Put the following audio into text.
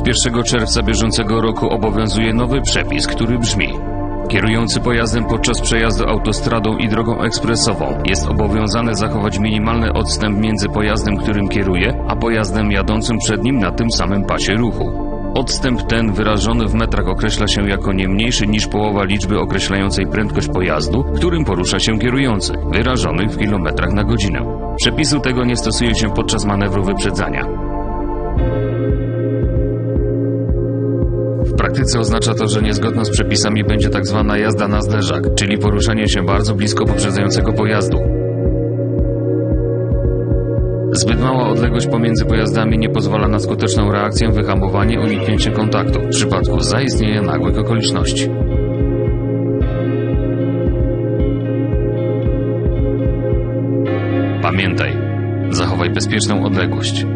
Od 1 czerwca bieżącego roku obowiązuje nowy przepis, który brzmi Kierujący pojazdem podczas przejazdu autostradą i drogą ekspresową jest obowiązany zachować minimalny odstęp między pojazdem, którym kieruje, a pojazdem jadącym przed nim na tym samym pasie ruchu. Odstęp ten wyrażony w metrach określa się jako nie mniejszy niż połowa liczby określającej prędkość pojazdu, którym porusza się kierujący, wyrażonych w kilometrach na godzinę. Przepisu tego nie stosuje się podczas manewru wyprzedzania. Praktyce oznacza to, że niezgodna z przepisami będzie tak zwana jazda na zderzak, czyli poruszanie się bardzo blisko poprzedzającego pojazdu. Zbyt mała odległość pomiędzy pojazdami nie pozwala na skuteczną reakcję, wyhamowanie, uniknięcie kontaktu w przypadku zaistnienia nagłych okoliczności. Pamiętaj, zachowaj bezpieczną odległość.